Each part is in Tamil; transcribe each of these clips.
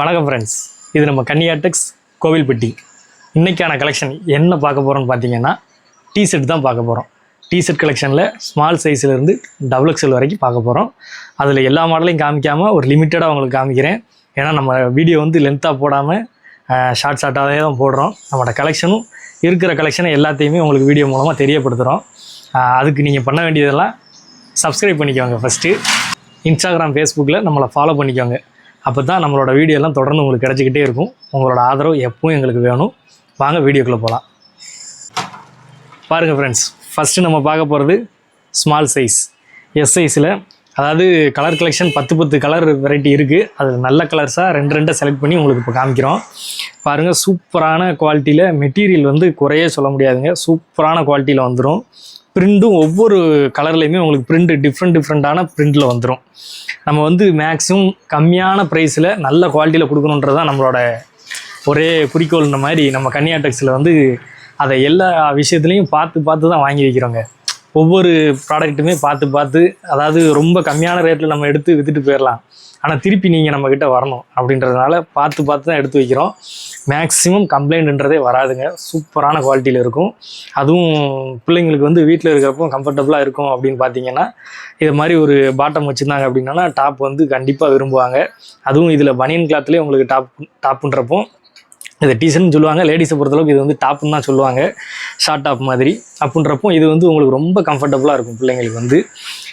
வணக்கம் ஃப்ரெண்ட்ஸ் இது நம்ம கன்னியாடெக்ஸ் கோவில்பட்டி. இன்றைக்கான கலெக்ஷன் என்ன பார்க்க போகிறோம்னு பார்த்தீங்கன்னா டிஷர்ட் தான் பார்க்க போகிறோம் டிஷர்ட் கலெக்ஷனில் ஸ்மால் சைஸ்லேருந்து டபுள் எக்ஸ்எல் வரைக்கும் பார்க்க போகிறோம் அதில் எல்லா மாடலையும் காமிக்காமல் ஒரு லிமிட்டடாக உங்களுக்கு காமிக்கிறேன். ஏன்னா நம்ம வீடியோ வந்து லென்த்தாக போடாமல் ஷார்ட் ஷார்ட்டாகவே தான் போடுறோம். நம்மளோட கலெக்ஷனும் இருக்கிற கலெக்ஷனை எல்லாத்தையுமே உங்களுக்கு வீடியோ மூலமாக தெரியப்படுத்துகிறோம் அதுக்கு நீங்கள் பண்ண வேண்டியதெல்லாம் சப்ஸ்கிரைப் பண்ணிக்கோங்க ஃபஸ்ட்டு இன்ஸ்டாகிராம் ஃபேஸ்புக்கில் நம்மளை ஃபாலோ பண்ணிக்கோங்க. அப்போ தான் நம்மளோட வீடியோலாம் தொடர்ந்து உங்களுக்கு கிடச்சிக்கிட்டே இருக்கும். உங்களோட ஆதரவு எப்பவும் எங்களுக்கு வேணும். வாங்க வீடியோக்குள்ளே போகலாம் பாருங்கள் ஃப்ரெண்ட்ஸ் ஃபஸ்ட்டு நம்ம பார்க்க போகிறது ஸ்மால் சைஸ் எஸ் சைஸில் அதாவது கலர் கலெக்ஷன் பத்து பத்து கலர் வெரைட்டி இருக்குது அது நல்ல கலர்ஸாக ரெண்டு ரெண்டை செலக்ட் பண்ணி உங்களுக்கு இப்போ காமிக்கிறோம். பாருங்கள் சூப்பரான குவாலிட்டியில் மெட்டீரியல் வந்து குறையே சொல்ல முடியாதுங்க. சூப்பரான குவாலிட்டியில் வந்துடும் பிரிண்டும் ஒவ்வொரு கலர்லேயுமே உங்களுக்கு பிரிண்ட் டிஃப்ரெண்ட் டிஃப்ரெண்ட்டான பிரிண்டில் வந்துடும் நம்ம வந்து மேக்ஸிமம் கம்மியான ப்ரைஸில் நல்ல குவாலிட்டியில் கொடுக்கணுன்றது தான் நம்மளோட ஒரே குறிக்கோள்ன்ற மாதிரி நம்ம கன்னியாடெக்ஸில் வந்து அதை எல்லா விஷயத்துலையும் பார்த்து பார்த்து தான் வாங்கி வைக்கிறோங்க. ஒவ்வொரு ப்ராடக்ட்டுமே பார்த்து பார்த்து அதாவது ரொம்ப கம்மியான ரேட்டில் நம்ம எடுத்து விற்றுட்டு போயிடலாம் ஆனால் திருப்பி நீங்கள் நம்மக்கிட்ட வரணும் அப்படின்றதுனால பார்த்து பார்த்து தான் எடுத்து வைக்கிறோம். மேக்ஸிமம் கம்ப்ளைண்ட்ன்றதே வராதுங்க. சூப்பரான குவாலிட்டியில் இருக்கும். அதுவும் பிள்ளைங்களுக்கு வந்து வீட்டில் இருக்கிறப்போ கம்ஃபர்டபுளாக இருக்கும் அப்படின்னு பார்த்தீங்கன்னா இது மாதிரி ஒரு பாட்டம் வச்சுருந்தாங்க அப்படின்னா டாப் வந்து கண்டிப்பாக விரும்புவாங்க. அதுவும் இதில் பனியன் கிளாத்லேயே உங்களுக்கு டாப் டாப்புன்றப்போ இது டீசர்ட்னு சொல்லுவாங்க. லேடிஸை பொறுத்தளவுக்கு இது வந்து டாப்புன்னு தான் சொல்லுவாங்க. ஷார்ட் டாப் மாதிரி. அப்படின்றப்போ இது வந்து உங்களுக்கு ரொம்ப கம்ஃபர்டபுளாக இருக்கும் பிள்ளைங்களுக்கு வந்து.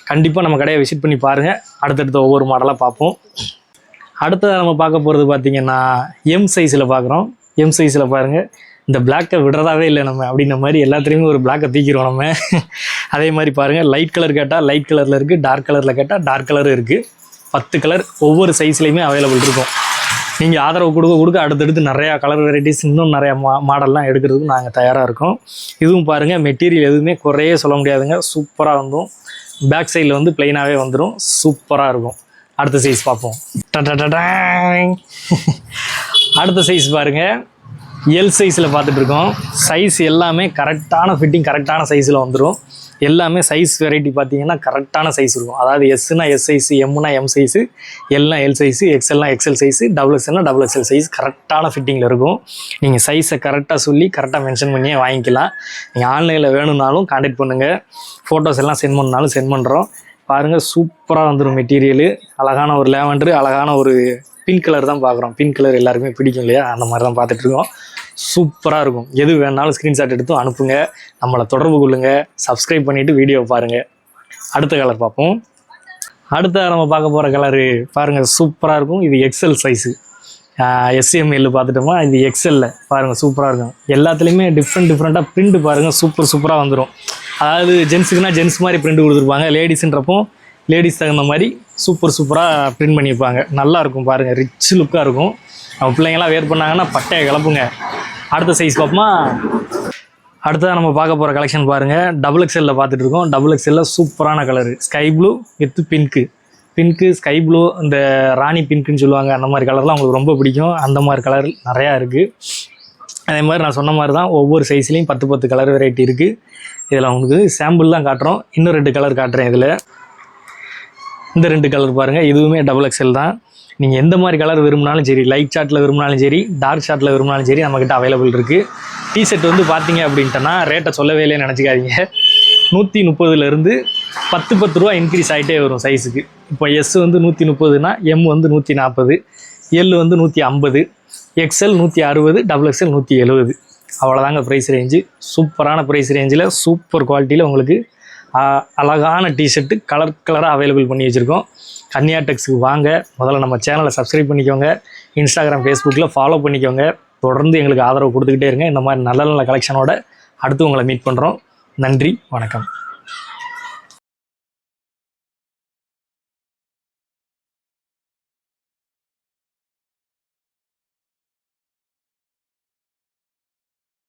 கண்டிப்பாக நம்ம கடையை விசிட் பண்ணி பாருங்கள் அடுத்தடுத்த ஒவ்வொரு மாடலாக பார்ப்போம். அடுத்ததாக நம்ம பார்க்க போகிறது பார்த்தீங்கன்னா எம் சைஸில் பார்க்குறோம் எம் சைஸில் பாருங்கள் இந்த பிளாக்கை விடுறதாவே இல்லை நம்ம. அப்படின்ற மாதிரி எல்லாத்துலேயுமே ஒரு பிளாக்கை தீக்கிறோம் நம்ம. அதே மாதிரி பாருங்கள் லைட் கலர் கேட்டால் லைட் கலரில் இருக்குது டார்க் கலரில் கேட்டால் டார்க் கலரும் இருக்குது பத்து கலர் ஒவ்வொரு சைஸ்லேயுமே அவைலபிள் இருக்கும். நீங்கள் ஆதரவு கொடுக்க கொடுக்க அடுத்தடுத்து நிறையா கலர் வெரைட்டிஸ் இன்னும் நிறையா மா மாடல்லாம் எடுக்கிறதுக்கு நாங்கள் தயாராக இருக்கோம். இதுவும் பாருங்கள் மெட்டீரியல் எதுவுமே குறையே சொல்ல முடியாதுங்க. சூப்பராக வந்தும் பேக் சைடில் வந்து ப்ளைனாகவே வந்துடும் சூப்பராக இருக்கும். அடுத்த சைஸ் பார்ப்போம். அடுத்த சைஸ் பாருங்கள் எல் சைஸில் பார்த்துட்டு இருக்கோம். சைஸ் எல்லாமே கரெக்டான ஃபிட்டிங் கரெக்டான சைஸில் வந்துடும் எல்லாமே சைஸ் வெரைட்டி பார்த்தீங்கன்னா கரெக்டான சைஸ் இருக்கும். அதாவது எஸ்னா எஸ் சைஸு எம்னா எம் சைஸு எல்னா எல் சைஸு எக்ஸ்எல்னா எக்ஸ்எல் சைஸு டபுள் எக்ஸ்எல்னா டபுள் எக்ஸ்எல் சைஸ் கரெக்டான ஃபிட்டிங்கில் இருக்கும். நீங்கள் சைஸை கரெக்டாக சொல்லி கரெக்டாக மென்ஷன் பண்ணியே வாங்கிக்கலாம். நீங்கள் ஆன்லைனில் வேணும்னாலும் கான்டாக்ட் பண்ணுங்கள் ஃபோட்டோஸ் எல்லாம் சென்ட் பண்ணாலும் சென்ட் பண்ணுறோம் பாருங்கள் சூப்பராக வந்துடும் மெட்டீரியலு அழகான ஒரு லேவண்டரு அழகான ஒரு பிங்க் கலர் தான் பார்க்குறோம். பிங்க் கலர் எல்லாருமே பிடிக்கும் இல்லையா? அந்த மாதிரி தான் பார்த்துட்ருக்கோம் சூப்பராக இருக்கும். எது வேணாலும் ஸ்க்ரீன்ஷாட் எடுத்தும் அனுப்புங்க. நம்மளை தொடர்பு கொள்ளுங்கள் சப்ஸ்கிரைப் பண்ணிவிட்டு வீடியோ பாருங்கள் அடுத்த கலர் பார்ப்போம். அடுத்த நம்ம பார்க்க போகிற கலரு பாருங்கள் சூப்பராக இருக்கும். இது எக்ஸல் சைஸு எஸ்எம்எல் பார்த்துட்டோமா? இது எக்ஸலில் பாருங்கள் சூப்பராக இருக்கும். எல்லாத்துலேயுமே டிஃப்ரெண்ட் டிஃப்ரெண்ட்டாக பிரிண்ட் பாருங்கள் சூப்பர் சூப்பராக வந்துடும் அதாவது ஜென்ஸுக்குனா ஜென்ஸ் மாதிரி பிரிண்ட் கொடுத்துருப்பாங்க. லேடிஸுன்றப்போ லேடிஸ் தகுந்த மாதிரி சூப்பர் சூப்பராக பிரிண்ட் பண்ணியிருப்பாங்க நல்லாயிருக்கும் பாருங்கள் ரிச் லுக்காக இருக்கும். நம்ம பிள்ளைங்களாம் வேர் பண்ணாங்கன்னா பட்டையை கிளப்புங்க. அடுத்த சைஸ் பார்ப்போமா? அடுத்ததாக நம்ம பார்க்க போகிற கலெக்ஷன் பாருங்கள் டபுள் எக்ஸ்எல்லில் பார்த்துட்டு இருக்கோம். டபுள் எக்ஸ்எல்லில் சூப்பரான colour sky blue with pink pink sky blue இந்த ராணி பிங்க்குன்னு சொல்லுவாங்க. அந்த மாதிரி கலர்லாம் உங்களுக்கு ரொம்ப பிடிக்கும். அந்த மாதிரி கலர் நிறையா இருக்குது அதே மாதிரி நான் சொன்ன மாதிரி தான் ஒவ்வொரு சைஸ்லேயும் பத்து பத்து கலர் வெரைட்டி இருக்குது இதில் உங்களுக்கு சாம்பிள் தான் காட்டுறோம். இன்னும் ரெண்டு கலர் காட்டுறேன் இதில். இந்த ரெண்டு கலர் பாருங்கள் இதுவுமே டபுள் எக்ஸ்எல் தான். நீங்கள் எந்த மாதிரி கலர் விரும்பினாலும் சரி லைட் ஷார்ட்டில் விரும்பினாலும் சரி டார்க் ஷார்ட்டில் விரும்பினாலும் சரி நம்மக்கிட்ட அவைலபிள் இருக்குது டிஷர்ட் வந்து பார்த்தீங்க அப்படின்ட்டனா ரேட்டை சொல்லவே இல்லைன்னு நினச்சிக்காதீங்க. நூற்றி முப்பதுலேருந்து பத்து பத்து ரூபா இன்க்ரீஸ் ஆகிட்டே வரும் சைஸுக்கு இப்போ எஸ் வந்து நூற்றி முப்பதுனா எம் வந்து நூற்றி நாற்பது எல் வந்து நூற்றி ஐம்பது எக்ஸ்எல் நூற்றி அறுபது டபுள் எக்ஸ்எல் நூற்றி எழுபது. அவ்வளோதாங்க ப்ரைஸ் ரேஞ்சு சூப்பரான ப்ரைஸ் ரேஞ்சில் சூப்பர் குவாலிட்டியில் உங்களுக்கு அழகான டிஷர்ட்டு கலர் கலராக அவைலபிள் பண்ணி வச்சுருக்கோம். கன்னியா டெக்ஸுக்கு வாங்க. முதல்ல நம்ம சேனலை சப்ஸ்கிரைப் பண்ணிக்கோங்க. இன்ஸ்டாகிராம் ஃபேஸ்புக்கில் ஃபாலோ பண்ணிக்கோங்க. தொடர்ந்து எங்களுக்கு ஆதரவு கொடுத்துக்கிட்டே இருங்க. இந்த மாதிரி நல்ல நல்ல கலெக்ஷனோட அடுத்து உங்களை மீட் பண்ணுறோம் நன்றி வணக்கம்.